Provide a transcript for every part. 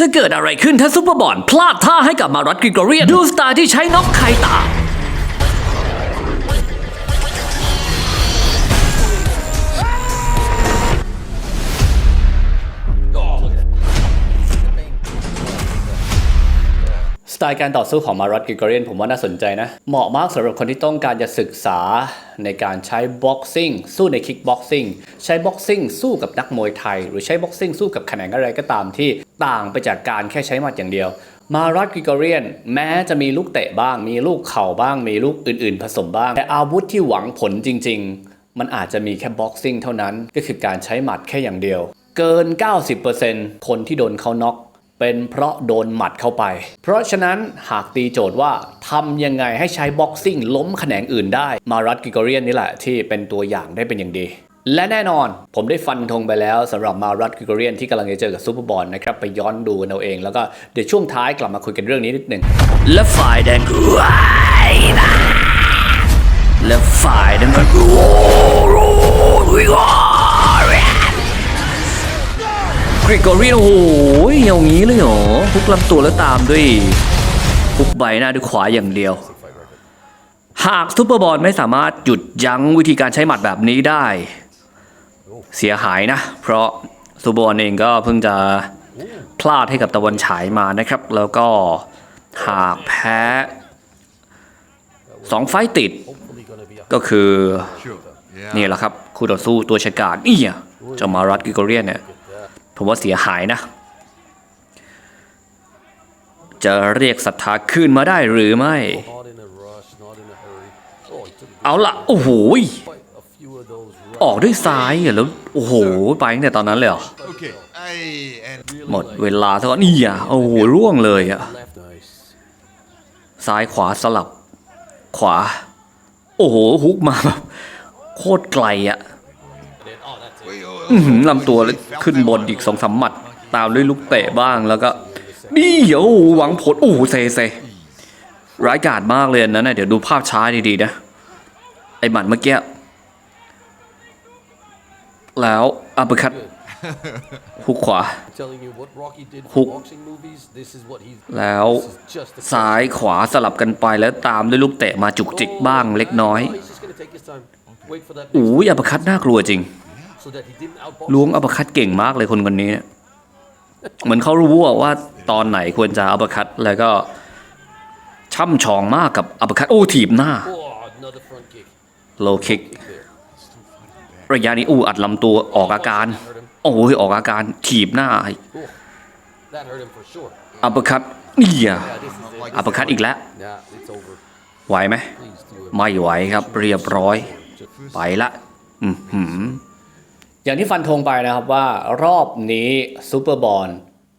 จะเกิดอะไรขึ้นถ้าซูเปอร์บอลพลาดท่าให้กับมารัตกริกอเรียนดูสไตล์ที่ใช้น็อกใครต่างสไตล์การต่อสู้ของมารัตกิกอเรียนผมว่าน่าสนใจนะ เหมาะมากสำหรับคนที่ต้องการจะศึกษาในการใช้บ็อกซิ่งสู้ในคิกบ็อกซิ่งใช้บ็อกซิ่งสู้กับนักมวยไทย หรือใช้บ็อกซิ่งสู้กับแขนงอะไรก็ตามที่ ต่างไปจากการแค่ใช้หมัดอย่างเดียว มารัตกิกอเรียน แม้จะมีลูกเตะบ้าง มีลูกเข่าบ้าง มีลูกอื่นๆ ผสมบ้าง แต่อาวุธที่หวังผลจริง ๆ มันอาจจะมีแค่บ็อกซิ่งเท่านั้น ก็คือการใช้หมัดแค่อย่างเดียว เกิน 90%คนที่โดนเขาน็อกเป็นเพราะโดนหมัดเข้าไป เพราะฉะนั้นหากตีโจทย์ว่าทำยังไงให้ใช้บ็อกซิ่งล้มแขนงอื่นได้ มารัตกิกอเรียนนี่แหละที่เป็นตัวอย่างได้เป็นอย่างดี และแน่นอนผมได้ฟันธงไปแล้วสำหรับมารัตกิกอเรียนที่กำลังจะเจอกับซูเปอร์บอลนะครับ ไปย้อนดูกันเอาเอง แล้วก็เดี๋ยวช่วงท้ายกลับมาคุยกันเรื่องนี้นิดหนึ่งและฝ่ายแดงก็ว้นะและฝ่ายแดงก็โอ้โหโอ้โหกริกอรีนโอ้โหอย่างนี้เลยเหรอพุกลำตัวแล้วตามด้วยพุกใบหน้าด้วยขวาอย่างเดียวหากซูเปอร์บอลไม่สามารถหยุดยั้งวิธีการใช้หมัดแบบนี้ได้ เสียหายนะ เพราะซูบอลเองก็เพิ่งจะพลาดให้กับตะวันฉายมานะครับ แล้วก็หากแพ้สองไฟติด ก็คือนี่แหละครับคู่ต่อสู้ตัวฉกาจนี่อะเจะมารัตกิโกเรียนเนี่ยผมว่าเสียหายนะ จะเรียกศรัทธาคืนมาได้หรือไม่ เอาละโอ้โห ออกด้วยซ้ายอะแล้วโอ้โหไปตั้งแต่ตอนนั้นเลยเหรอ Okay. Hey, and หมดเวลาซะก่อนนี่อะโอ้โหร่วงเลยอะ left. Nice. ซ้ายขวาสลับ ขวา โอ้โหฮุกมาแบบโคตรไกลอะ Then, oh, that's it. wait, oh, อื้อหือลำตัวเลยขึ้นบนอีกสองสามหมัด ตามด้วยลูกเตะบ้างแล้วก็นี่โอ้โหหวังผลโอ้โหเซเซร้ายกาจมากเลยอันนั้นนะเดี๋ยวดูภาพช้าดีๆนะ ไอหมัดเมื่อกี้ แล้วอัปเปอร์คัตฮุกขวา Telling you what Rocky did for Hook. boxing movies. This is what he's. แล้ว This is just the ซ้ายขวาสลับกันไปแล้วตามด้วยลูกเตะมาจุกจิกบ้างเล็กน้อย Oh, he's just gonna take his time. Wait for that. โอ้ยอัปเปอร์คัตน่ากลัวจริง So that he didn't outbox. ล้วงอัปเปอร์คัตเก่งมากเลยคนคนนี้เนี่ยเหมือนเขารู้ว่าว่าตอนไหนควรจะอัปเปอร์คัตแล้วก็ช่ำชองมากกับอัปเปอร์คัตโอ้ถีบหน้า Oh, another front kick. โลคิก There. ระยะนี้อู้อัดลำตัวออกอาการ โอ้ยออกอาการถีบหน้าอัปเปอร์คัตนี่ยอัปเปอร์คัตอีกแล้วไหวไหมไม่ไหวครับ เรียบร้อย ไปละอือย่างที่ฟันธงไปนะครับว่ารอบนี้ซูเปอร์บอล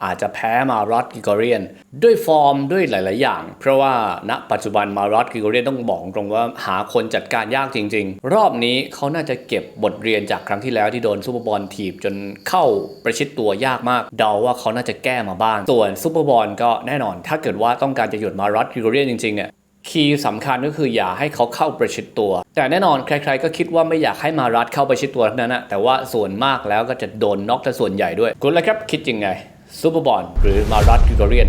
อาจจะแพ้มารอดกิโกเรียน ด้วยฟอร์มด้วยหลาย ๆ อย่าง เพราะว่าณปัจจุบันมารอดกิโกเรียนต้องบอกตรงว่าหาคนจัดการยากจริง ๆ รอบนี้เขาน่าจะเก็บบทเรียนจากครั้งที่แล้วที่โดนซูเปอร์บอลถีบจนเข้าประชิดตัวยากมาก เดาว่าเขาน่าจะแก้มาบ้าง ส่วนซูเปอร์บอลก็แน่นอน ถ้าเกิดว่าต้องการจะหยุดมารอดกิโกเรียนจริง ๆ เนี่ยคีย์สำคัญก็คืออย่าให้เขาเข้าประชิดตัว แต่แน่นอนใครๆก็คิดว่าไม่อยากให้มารัดเข้าประชิดตัวเท่านั้นนะแต่ว่าส่วนมากแล้วก็จะโดนน็อกแต่ส่วนใหญ่ด้วยคุณละครับคิดยังไง ซูเปอร์บอลหรือมารัตกิโกเรียน